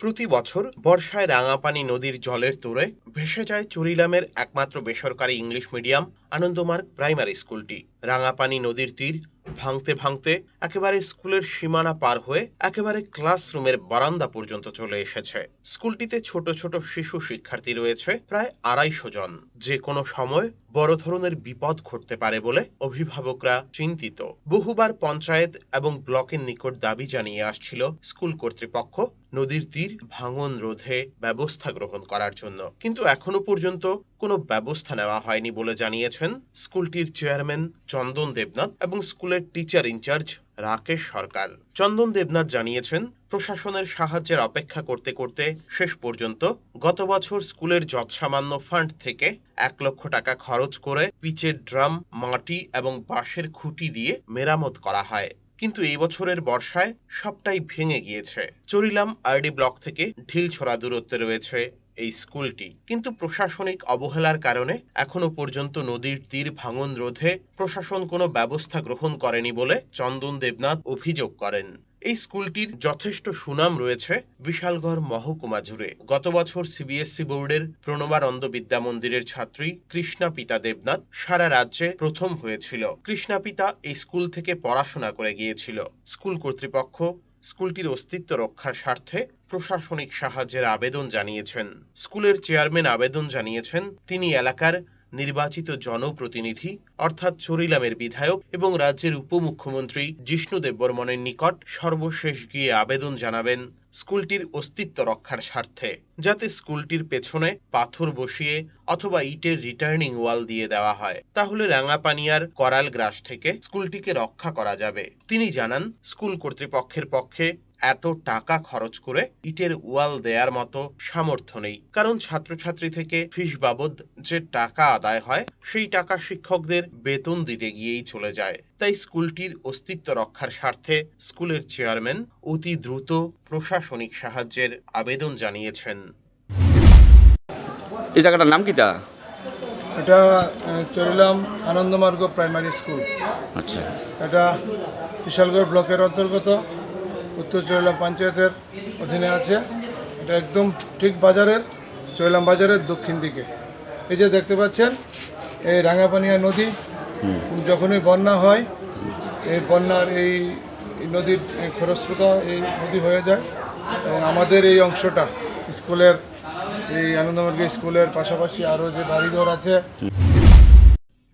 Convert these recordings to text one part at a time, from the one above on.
প্রতি বছর বর্ষায় রাঙাপানি নদীর জলের তোড়ে ভেসে যায় চুরিলামের একমাত্র বেসরকারি ইংলিশ মিডিয়াম আনন্দমার্গ প্রাইমারি স্কুলটি। রাঙাপানি নদীর তীর ভাঙতে ভাঙতে একেবারে স্কুলের সীমানা পার হয়ে একেবারে ক্লাসরুমের বারান্দা পর্যন্ত চলে এসেছে। স্কুলটিতে ছোট ছোট শিশু শিক্ষার্থী রয়েছে প্রায় আড়াইশো জন। যে কোনো সময় বড় ধরনের বিপদ ঘটতে পারে বলে অভিভাবকরা চিন্তিত। বহুবার পঞ্চায়েত এবং ব্লকের নিকট দাবি জানিয়ে আসছিল স্কুল কর্তৃপক্ষ নদীর তীর ভাঙন রোধে ব্যবস্থা গ্রহণ করার জন্য। কিন্তু এখনও পর্যন্ত কোনো ব্যবস্থা নেওয়া হয়নি বলে জানিয়েছেন স্কুলটির চেয়ারম্যান চন্দন দেবনাথ এবং স্কুলের teacher in charge Rakesh Sarkar. Chandan Debnath জানিয়েছেন, প্রশাসনের সাহায্যের অপেক্ষা করতে করতে শেষ পর্যন্ত গত বছর স্কুলের যৎসামান্য ফান্ড থেকে এক লক্ষ টাকা খরচ করে পিচের ড্রাম, মাটি এবং বাঁশের খুঁটি দিয়ে মেরামত করা হয়। কিন্তু এই বছরের বর্ষায় সবটাই ভেঙে গিয়েছে। চরিলাম আরডি ব্লক থেকে ঢিলছড়া দূরত্বে রয়েছে এই স্কুলটি। কিন্তু প্রশাসনিক অবহেলার কারণে এখনও পর্যন্ত নদীর তীর ভাঙন রোধে প্রশাসন কোনো ব্যবস্থা গ্রহণ করেনি বলে চন্দন দেবনাথ অভিযোগ করেন। এই স্কুলটির যথেষ্ট সুনাম রয়েছে বিশালগড় মহকুমা জুড়ে। গত বছর সিবিএসসি বোর্ডের প্রণবানন্দ বিদ্যা মন্দিরের ছাত্রী কৃষ্ণা পিতা দেবনাথ সারা রাজ্যে প্রথম হয়েছিল। কৃষ্ণা পিতা এই স্কুল থেকে পড়াশোনা করে গিয়েছিল। স্কুল কর্তৃপক্ষ স্কুলটির অস্তিত্ব রক্ষার স্বার্থে প্রশাসনিক সাহায্যের আবেদন জানিয়েছেন। স্কুলের চেয়ারম্যান আবেদন জানিয়েছেন, তিনি এলাকার নির্বাচিত জনপ্রতিনিধি, অর্থাৎ চরিলামের বিধায়ক এবং রাজ্যের উপমুখ্যমন্ত্রী জিষ্ণু দেববর্মনের নিকট সর্বশেষ গিয়ে আবেদন জানাবেন স্কুলটির অস্তিত্ব রক্ষার স্বার্থে। যাতে স্কুলটির পেছনে পাথর বসিয়ে অথবা ইটের রিটার্নিং ওয়াল দিয়ে দেওয়া হয়, তাহলে রাঙাপানিয়ার করাল গ্রাস থেকে স্কুলটিকে রক্ষা করা যাবে। তিনি জানান, স্কুল কর্তৃপক্ষের পক্ষে এত টাকা খরচ করে ইটের ওয়াল দেয়ার মতো সামর্থ্য নেই। কারণ ছাত্রছাত্রী থেকে ফিস বাবদ যে টাকা আদায় হয় সেই টাকা শিক্ষকদের বেতন দিতে গিয়েই চলে যায়। তাই স্কুলটির অস্তিত্ব রক্ষার স্বার্থে স্কুলের চেয়ারম্যান অতি দ্রুত প্রশাসনিক সাহায্যের আবেদন জানিয়েছেন। এই জায়গাটার নাম কিটা? এটা চরিলাম আনন্দমার্গ প্রাইমারি স্কুল। আচ্ছা। এটা বিশালগড় ব্লকের অন্তর্গত। উত্তর চৈলাম পঞ্চায়েতের অধীনে আছে। এটা একদম ঠিক বাজারের চৈলাম বাজারের দক্ষিণ দিকে। এই যে দেখতে পাচ্ছেন এই রাঙাপানিয়া নদী যখনই বন্যা হয় এই বন্যার এই এই নদীর এই খরস্রোতা এই নদী হয়ে যায়। এবং আমাদের এই অংশটা স্কুলের এই আনন্দমার্গ স্কুলের পাশাপাশি আরও যে বাড়িঘর আছে।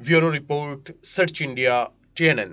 Bureau report search India TNN.